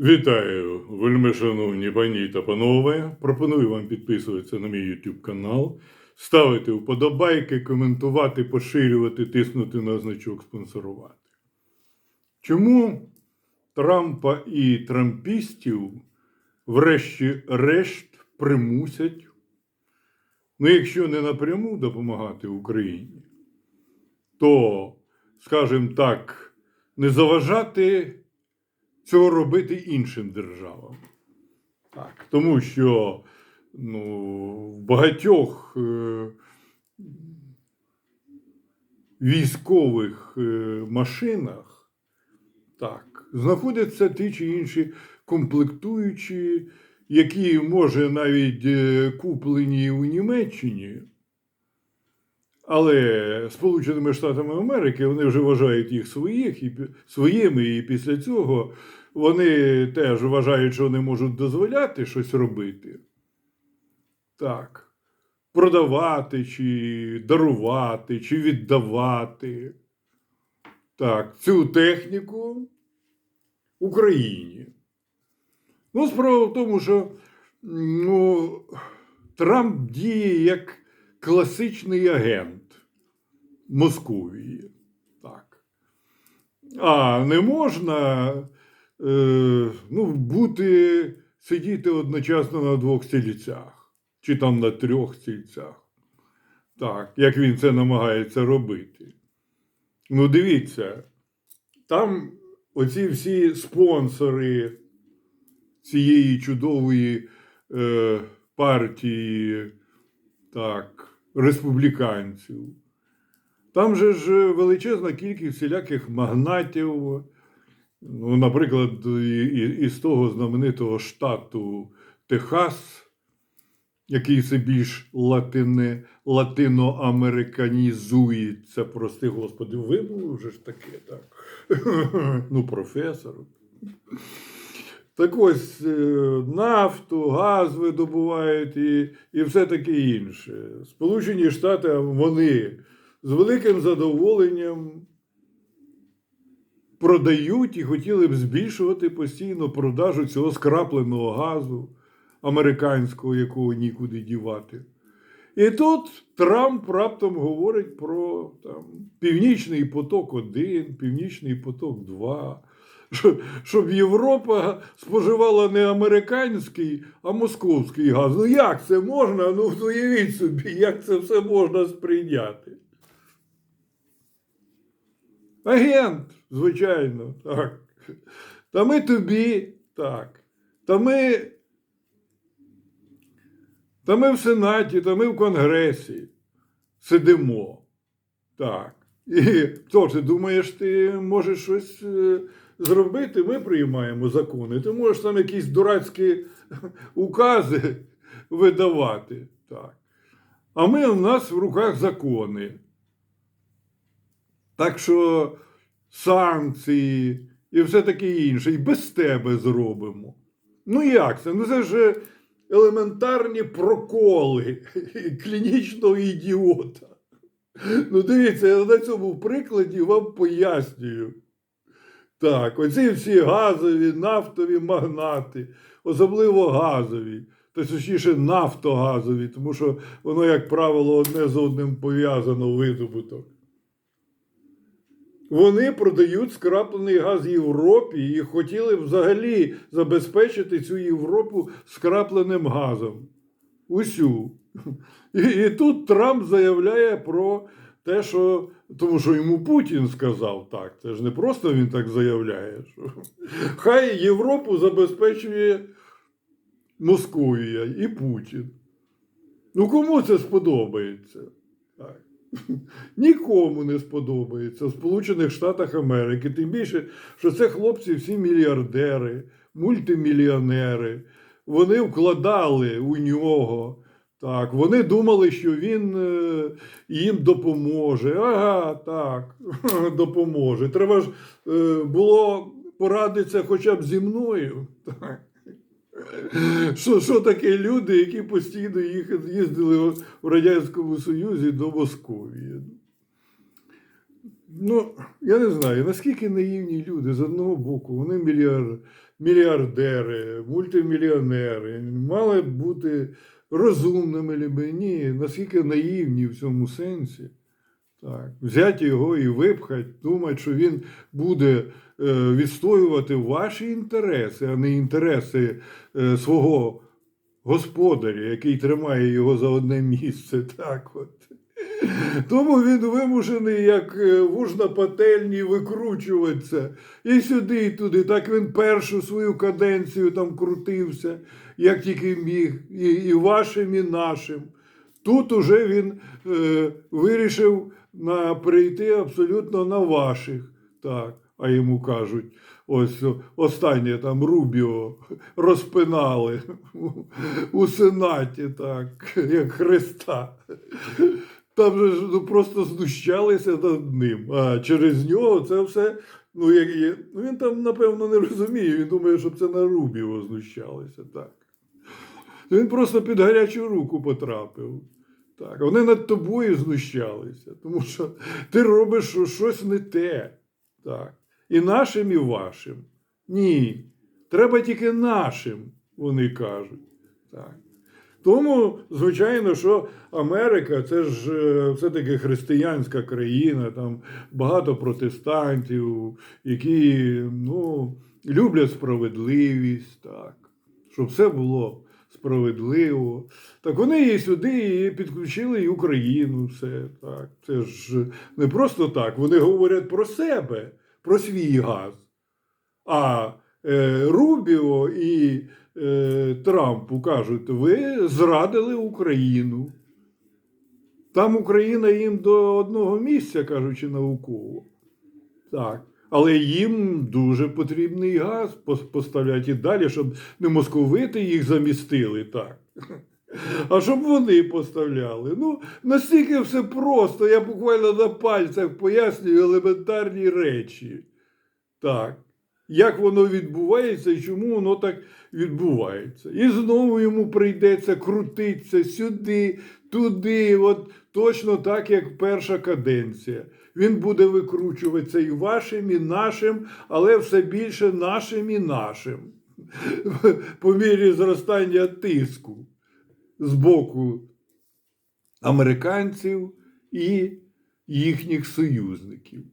Вітаю, вельми шановні пані та панове. Пропоную вам підписуватися на мій YouTube канал, ставити вподобайки, коментувати, поширювати, тиснути на значок спонсорувати. Чому Трампа і трампістів, врешті-решт, примусять, ну, якщо не напряму допомагати Україні, то, скажімо так, не заважати цього робити іншим державам. Так, тому що ну, в багатьох е, військових е, машинах так, знаходяться ті чи інші комплектуючі, які, може, навіть е, куплені у Німеччині. Але Сполученими Штатами Америки вони вже вважають їх своїх і своїми, і після цього вони теж вважають, що вони можуть дозволяти щось робити. Так. Продавати, чи дарувати, чи віддавати. Так, цю техніку Україні. Ну, справа в тому, що ну, Трамп діє як класичний агент Московії. Так. А не можна е, ну, бути, сидіти одночасно на двох стільцях, чи там на трьох стільцях. Так, як він це намагається робити. Ну, дивіться, там оці всі спонсори цієї чудової е, партії так, республіканців. Там же ж величезна кількість всіляких магнатів. Ну, наприклад, із того знаменитого штату Техас, який все більш латине, латиноамериканізується, прости господи, ви були вже ж таке, так. Ну, професор. Так ось е, нафту, газ видобувають і, і все таке інше. Сполучені Штати вони з великим задоволенням продають і хотіли б збільшувати постійно продажу цього скрапленого газу американського, якого нікуди дівати. І тут Трамп раптом говорить про там, Північний поток 1, Північний поток 2, що- щоб Європа споживала не американський, а московський газ. Ну як це можна? Ну уявіть собі, як це все можна сприйняти. Агент, звичайно, так. Та ми тобі, так. Та ми. Та ми в Сенаті, та ми в Конгресі сидимо. Так. І хто ти думаєш, ти можеш щось е, зробити? Ми приймаємо закони. Ти можеш там якісь дурацькі укази видавати. Так. А ми у нас в руках закони. Так що санкції і все таке інше, і без тебе зробимо. Ну як це? Ну це ж елементарні проколи клінічного ідіота. Ну, дивіться, я на цьому прикладі вам пояснюю. Так, оці всі газові, нафтові магнати, особливо газові, точніше нафтогазові, тому що воно, як правило, одне з одним пов'язано видобуток. Вони продають скраплений газ Європі і хотіли взагалі забезпечити цю Європу скрапленим газом. Усю. І, і тут Трамп заявляє про те, що. Тому що йому Путін сказав так. Це ж не просто він так заявляє. Що... Хай Європу забезпечує Московія і Путін. Ну кому це сподобається? Так. Нікому не сподобається в Сполучених Штатах Америки. Тим більше, що це хлопці всі мільярдери, мультимільйонери. Вони вкладали у нього. Так, вони думали, що він е, їм допоможе. Ага, так, допоможе. Треба ж е, було порадитися хоча б зі мною. Що, що таке люди, які постійно їздили в Радянському Союзі до Московії? Ну, я не знаю, наскільки наївні люди з одного боку, вони мільярдери, мультимільйонери, мали бути розумними людьми. Ні, наскільки наївні в цьому сенсі. Так, взяти його і випхати, думати, що він буде е, відстоювати ваші інтереси, а не інтереси е, свого господаря, який тримає його за одне місце. Так от. Тому він вимушений, як е, вуж на пательні, викручуватися і сюди, і туди. Так він першу свою каденцію там крутився, як тільки міг, і, і вашим, і нашим. Тут уже він е, вирішив на, прийти абсолютно на ваших. Так, а йому кажуть, ось останнє там Рубіо розпинали у, Сенаті, так, як Христа. Там же ну, просто знущалися над ним. А через нього це все. Ну, як ну він там, напевно, не розуміє. Він думає, що це на Рубіо знущалися. Так. Він просто під гарячу руку потрапив. Так, вони над тобою знущалися, тому що ти робиш щось не те. Так. І нашим, і вашим. Ні. Треба тільки нашим, вони кажуть. Так. Тому, звичайно, що Америка це ж е, все-таки християнська країна, там багато протестантів, які ну, люблять справедливість, так, щоб все було справедливо. Так вони і сюди і підключили і Україну. Все, так. Це ж не просто так. Вони говорять про себе, про свій газ. А е, Рубіо і Трампу кажуть, ви зрадили Україну. Там Україна їм до одного місця, кажучи науково. Так. Але їм дуже потрібний газ поставляти і далі, щоб не московити їх замістили так. А щоб вони поставляли. Ну, настільки все просто, я буквально на пальцях пояснюю елементарні речі. Так. Як воно відбувається і чому воно так відбувається. І знову йому прийдеться крутитися сюди, туди, от точно так, як перша каденція. Він буде викручуватися і вашим, і нашим, але все більше нашим і нашим. По мірі зростання тиску з боку американців і їхніх союзників.